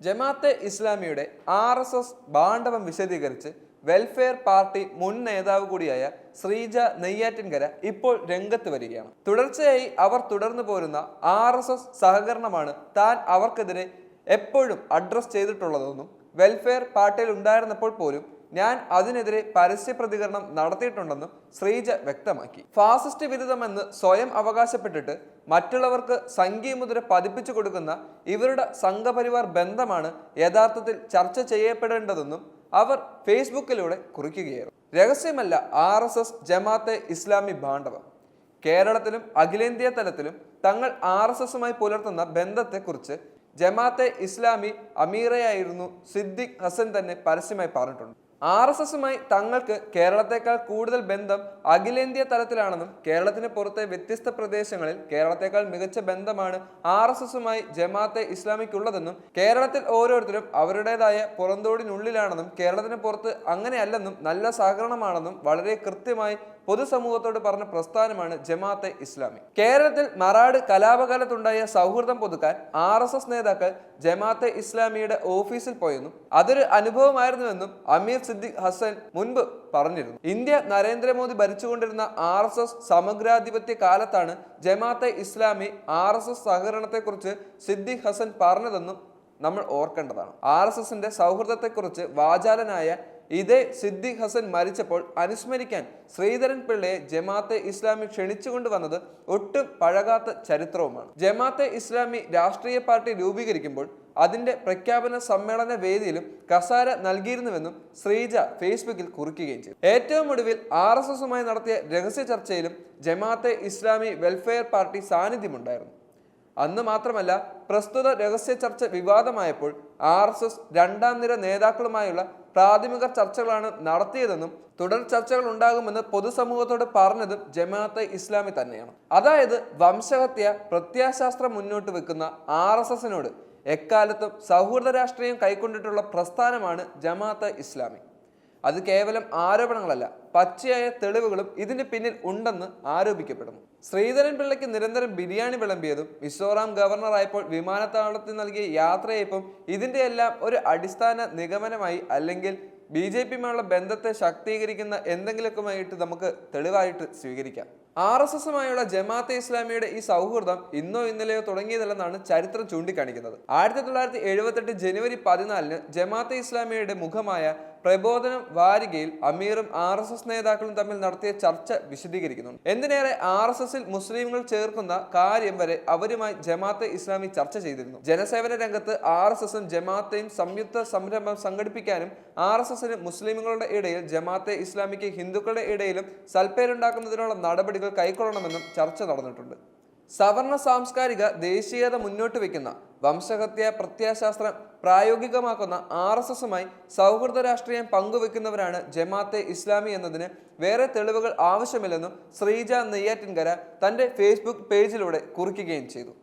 ജമാഅത്തെ ഇസ്ലാമിയുടെ R S S ബാണ്ഡവം വിശദീകരിച്ച് welfare party മുൻ നേതാവ് കൂടിയായ ശ്രീജ നെയ്യാറ്റിൻകര ഇപ്പോൾ രംഗത്ത് വരികയാണ്. തുടർച്ചയായി അവർ തുടർന്നു പോരുന്ന ആർ എസ് എസ് സഹകരണമാണ് താൻ അവർക്കെതിരെ എപ്പോഴും അഡ്രസ് ചെയ്തിട്ടുള്ളതെന്നും വെൽഫെയർ പാർട്ടിയിൽ ഉണ്ടായിരുന്നപ്പോൾ പോലും ഞാൻ അതിനെതിരെ പരസ്യ പ്രതികരണം നടത്തിയിട്ടുണ്ടെന്നും ശ്രീജ വ്യക്തമാക്കി. ഫാസിസ്റ്റ് വിരുദ്ധമെന്ന് സ്വയം അവകാശപ്പെട്ടിട്ട് മറ്റുള്ളവർക്ക് സംഘീമുദ്ര പതിപ്പിച്ചു കൊടുക്കുന്ന ഇവരുടെ സംഘപരിവാർ ബന്ധമാണ് യഥാർത്ഥത്തിൽ ചർച്ച ചെയ്യപ്പെടേണ്ടതെന്നും അവർ ഫേസ്ബുക്കിലൂടെ കുറിക്കുകയായിരുന്നു. രഹസ്യമല്ല R S S Jamaat-e Islami ബാണ്ഡവം കേരളത്തിലും അഖിലേന്ത്യാ തലത്തിലും തങ്ങൾ ആർ എസ് എസുമായി പുലർത്തുന്ന ബന്ധത്തെക്കുറിച്ച് ജമാഅത്തെ ഇസ്ലാമി അമീറയായിരുന്നു സിദ്ദിഖ് ഹസൻ തന്നെ പരസ്യമായി പറഞ്ഞിട്ടുണ്ട്. ആർ എസ് എസുമായി തങ്ങൾക്ക് കേരളത്തെക്കാൾ കൂടുതൽ ബന്ധം അഖിലേന്ത്യാ തലത്തിലാണെന്നും കേരളത്തിന് പുറത്തെ വ്യത്യസ്ത പ്രദേശങ്ങളിൽ കേരളത്തെക്കാൾ മികച്ച ബന്ധമാണ് ആർ എസ് എസുമായി ജമാഅത്തെ ഇസ്ലാമിക്കുള്ളതെന്നും കേരളത്തിൽ ഓരോരുത്തരും അവരുടേതായ പുറന്തോടിനുള്ളിലാണെന്നും കേരളത്തിന് പുറത്ത് അങ്ങനെയല്ലെന്നും നല്ല സഹകരണമാണെന്നും വളരെ കൃത്യമായി പൊതുസമൂഹത്തോട് പറഞ്ഞ പ്രസ്ഥാനമാണ് ജമാഅത്തെ ഇസ്ലാമി. കേരളത്തിൽ മറാട് കലാപകാലത്തുണ്ടായ സൗഹൃദം പുതുക്കാൻ ആർ എസ് എസ് നേതാക്കൾ ജമാഅത്തെ ഇസ്ലാമിയുടെ ഓഫീസിൽ പോയെന്നും അതൊരു അനുഭവമായിരുന്നുവെന്നും അമീർ സിദ്ദിഖ് ഹസൻ മുൻപ് പറഞ്ഞിരുന്നു. ഇന്ത്യ നരേന്ദ്രമോദി ഭരിച്ചുകൊണ്ടിരുന്ന ആർ എസ് എസ് സമഗ്രാധിപത്യ കാലത്താണ് Jamaat-e Islami R S S സഹകരണത്തെക്കുറിച്ച് Siddique Hasan പറഞ്ഞതെന്നും നമ്മൾ ഓർക്കേണ്ടതാണ്. ആർ എസ് എസിന്റെ സൗഹൃദത്തെക്കുറിച്ച് വാചാലനായ ഇതേ സിദ്ദിഖ് ഹസൻ മരിച്ചപ്പോൾ അനുസ്മരിക്കാൻ ശ്രീധരൻ പിള്ളയെ ജമാഅത്തെ ഇസ്ലാമി ക്ഷണിച്ചുകൊണ്ട് വന്നത് ഒട്ടും പഴകാത്ത ചരിത്രവുമാണ്. ജമാഅത്തെ ഇസ്ലാമി രാഷ്ട്രീയ പാർട്ടി രൂപീകരിക്കുമ്പോൾ അതിന്റെ പ്രഖ്യാപന സമ്മേളന വേദിയിലും കസാര നൽകിയിരുന്നുവെന്നും ശ്രീജ ഫേസ്ബുക്കിൽ കുറിക്കുകയും ചെയ്തു. ഏറ്റവും ഒടുവിൽ ആർ എസ് എസുമായി നടത്തിയ രഹസ്യ ചർച്ചയിലും ജമാഅത്തെ ഇസ്ലാമി വെൽഫെയർ പാർട്ടി സാന്നിധ്യമുണ്ടായിരുന്നു. അന്ന് മാത്രമല്ല പ്രസ്തുത രഹസ്യ ചർച്ച വിവാദമായപ്പോൾ ആർ എസ് എസ് രണ്ടാം നിര നേതാക്കളുമായുള്ള പ്രാഥമിക ചർച്ചകളാണ് നടത്തിയതെന്നും തുടർ ചർച്ചകൾ ഉണ്ടാകുമെന്ന് പൊതുസമൂഹത്തോട് പറഞ്ഞതും ജമാഅത്തെ ഇസ്ലാമി തന്നെയാണ്. അതായത് വംശഹത്യ പ്രത്യാശാസ്ത്രം മുന്നോട്ട് വെക്കുന്ന ആർ എസ് എസിനോട് എക്കാലത്തും സൗഹൃദ രാഷ്ട്രീയം കൈക്കൊണ്ടിട്ടുള്ള പ്രസ്ഥാനമാണ് ജമാഅത്തെ ഇസ്ലാമി. അത് കേവലം ആരോപണങ്ങളല്ല പച്ചയായ തെളിവുകളും ഇതിന് പിന്നിൽ ഉണ്ടെന്ന് ആരോപിക്കപ്പെടുന്നു. ശ്രീധരൻ പിള്ളയ്ക്ക് നിരന്തരം ബിരിയാണി വിളമ്പിയതും മിസോറാം ഗവർണറായപ്പോൾ വിമാനത്താവളത്തിൽ നൽകിയ യാത്രയയപ്പും ഇതിന്റെ എല്ലാം ഒരു അടിസ്ഥാന നിഗമനമായി അല്ലെങ്കിൽ ബി ജെ പിയുമായുള്ള ബന്ധത്തെ ശാക്തീകരിക്കുന്ന എന്തെങ്കിലുമൊക്കെയായിട്ട് നമുക്ക് തെളിവായിട്ട് സ്വീകരിക്കാം. ആർ എസ് എസുമായുള്ള ജമാഅത്തെ ഇസ്ലാമിയുടെ ഈ സൗഹൃദം ഇന്നോ ഇന്നലെയോ തുടങ്ങിയതല്ലെന്നാണ് ചരിത്രം ചൂണ്ടിക്കാണിക്കുന്നത്. ആയിരത്തി തൊള്ളായിരത്തി എഴുപത്തെട്ട് ജനുവരി പതിനാലിന് ജമാഅത്തെ ഇസ്ലാമിയുടെ മുഖമായ പ്രബോധനം വാരികയിൽ അമീറും ആർ എസ് എസ് നേതാക്കളും തമ്മിൽ നടത്തിയ ചർച്ച വിശദീകരിക്കുന്നുണ്ട്. എന്തിനേറെ ആർ എസ് എസിൽ മുസ്ലിംകൾ ചേർക്കുന്ന കാര്യം വരെ അവരുമായി ജമാഅത്തെ ഇസ്ലാമി ചർച്ച ചെയ്തിരുന്നു. ജനസേവന രംഗത്ത് ആർ എസ് എസും ജമാഅത്തെയും സംയുക്ത സംരംഭം സംഘടിപ്പിക്കാനും ആർ എസ് എസിന് മുസ്ലിമുകളുടെ ഇടയിൽ ജമാഅത്തെ ഇസ്ലാമിക്ക് ഹിന്ദുക്കളുടെ ഇടയിലും സൽപ്പേരുണ്ടാക്കുന്നതിനുള്ള നടപടികൾ കൈക്കൊള്ളണമെന്നും ചർച്ച നടന്നിട്ടുണ്ട്. സവർണ സാംസ്കാരിക ദേശീയത മുന്നോട്ട് വയ്ക്കുന്ന വംശഹത്യ പ്രത്യാശാസ്ത്രം പ്രായോഗികമാക്കുന്ന ആർ എസ് എസുമായി സൗഹൃദ രാഷ്ട്രീയം പങ്കുവെക്കുന്നവരാണ് ജമാഅത്തെ ഇസ്ലാമി എന്നതിന് വേറെ തെളിവുകൾ ആവശ്യമില്ലെന്നും ശ്രീജ നെയ്യാറ്റിൻകര തന്റെ ഫേസ്ബുക്ക് പേജിലൂടെ കുറിക്കുകയും ചെയ്തു.